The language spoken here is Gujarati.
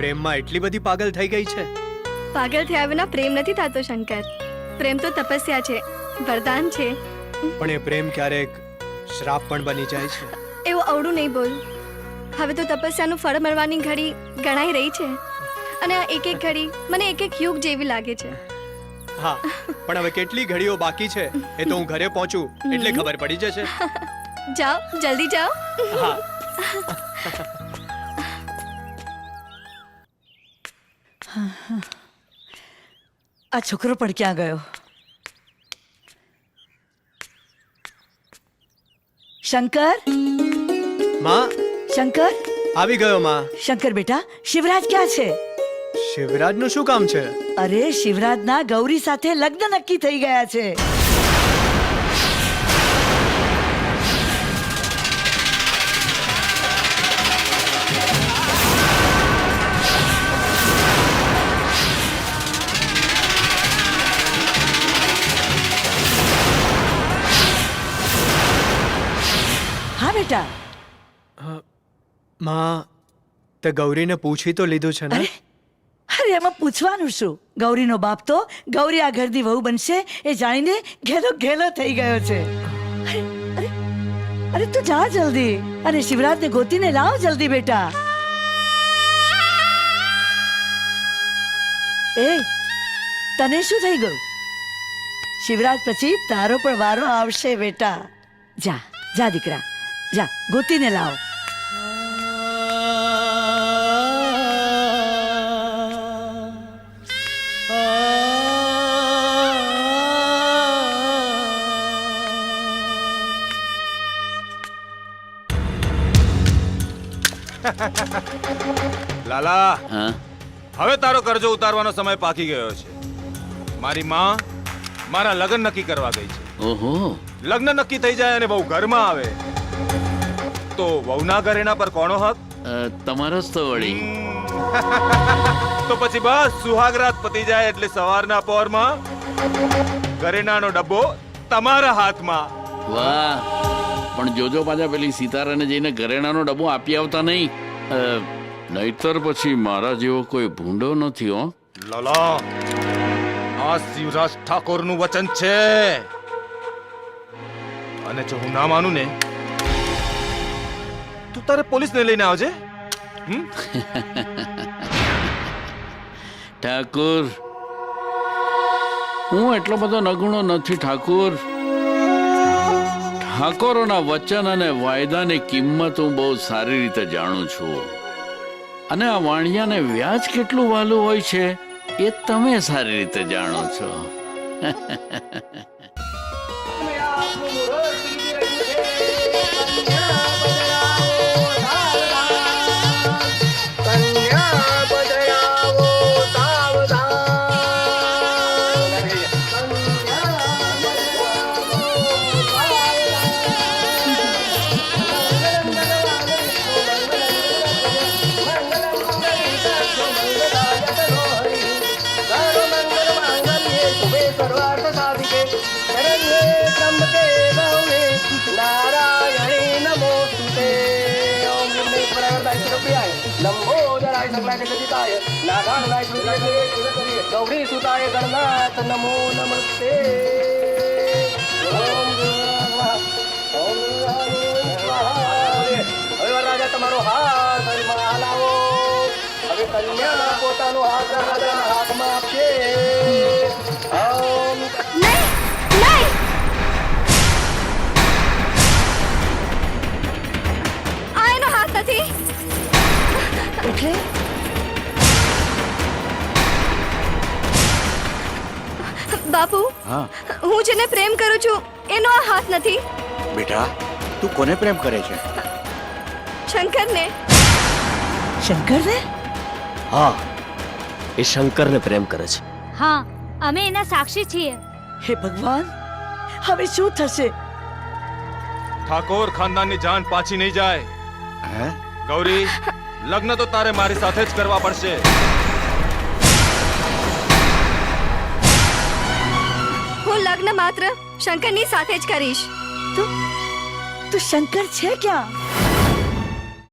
પ્રેમમાં એટલી બધી પાગલ થઈ ગઈ છે? પાગલ થયા વિના પ્રેમ નથી થતો શંકર. પ્રેમ તો તપસ્યા છે વરદાન છે. પણ એ પ્રેમ ક્યારેક શ્રાપ પણ બની જાય છે. એવું અવડું નહીં બોલ. હવે તો તપસ્યાનું ફળ મળવાની ઘડી ગણાઈ રહી છે. અને આ એક એક ઘડી મને એક એક યુગ જેવી લાગે છે. હા પણ હવે કેટલી ઘડીઓ બાકી છે? એ તો હું ઘરે પહોંચું એટલે ખબર પડી જશે. જાઓ જલ્દી જાઓ. હા. આ છોકરો પણ ક્યાં ગયો? શંકર? માં? શંકર? આવી ગયો માં. શંકર બેટા શિવરાજ ક્યાં છે? શિવરાજનું શું કામ છે? અરે શિવરાજના ગૌરી સાથે લગ્ન નક્કી થઈ ગયા છે. બેટા. માં તે ગૌરીને પૂછી તો લીધું છે ને? અરે એમાં પૂછવાનું શું? ગૌરીનો બાપ તો ગૌરી આ ઘરની વહુ બનશે એ જાણીને ઘેલો ઘેલો થઈ ગયો છે. અરે અરે અરે તું જા જલ્દી. અને શિવરાજને ગોતીને લાવ જલ્દી બેટા. એ તને શું થઈ ગયું? શિવરાજ પછી તારો પણ વારો આવશે બેટા. જા જા દીકરા. જા ગોતીને લાવ. લાલા હા? હવે તારો કરજો ઉતારવાનો સમય પાકી ગયો છે. મારી માં મારા લગ્ન નક્કી કરવા ગઈ છે. ઓહો. લગ્ન નક્કી થઈ જાય અને બહુ ઘરમાં આવે. તો વહુના ઘરેણા પર કોનો હક તમારો જ તો વળી. તો પછી બસ સુહાગરાત પતી જાય એટલે સવારના પોરમાં ઘરેણાનો ડબ્બો તમારા હાથમાં. વાહ. પણ જોજો પાછા પેલી સિતારાને જઈને ઘરેણાનો ડબ્બો આપી આવતા નહીં. નહીતર પછી મારા જેવો કોઈ ભૂંડો નથી હો. લાલા. આ શિવરાજ ઠાકોરનું વચન છે. અને જો હું ના માનું ને તું તારે પોલીસને લઈને આવજે. ઠાકુર. હું એટલો બધો નગુણો નથી, ઠાકુર. ઠાકોરોના વચન અને વાયદાની કિંમત હું બહુ સારી રીતે જાણું છું. અને આ વાણિયાને વ્યાજ કેટલું વાલું હોય છે, એ તમે સારી રીતે જાણો છો. લંબોદરાય સકલાય જગદિતાય નાગાનલાય ગૌરી સુતાય ગણનાથ નમો નમસ્તે ઓમ નમઃ. ઓમ નમઃ. હવે વરરાજા તમારો હાથ હરિમાં હલાવો હવે કન્યા પોતાનો હાથ રાજાના એટલે બાપુ હા. હું જેને પ્રેમ કરું છું એનો આ હાથ નથી. બેટા તું કોને પ્રેમ કરે છે? શંકરને. શંકરને? હા. એ શંકરને પ્રેમ કરે છે. હા અમે એના સાક્ષી છીએ. હે ભગવાન હવે શું થશે? ઠાકોર ખાનદાનની જાન પાછી નહીં જાય. હે? ગૌરી લગ્ન તો તારે મારી સાથે જ કરવા પડશે. હું લગ્ન માત્ર શંકરની સાથે જ કરીશ. તું તું શંકર છે ક્યાં?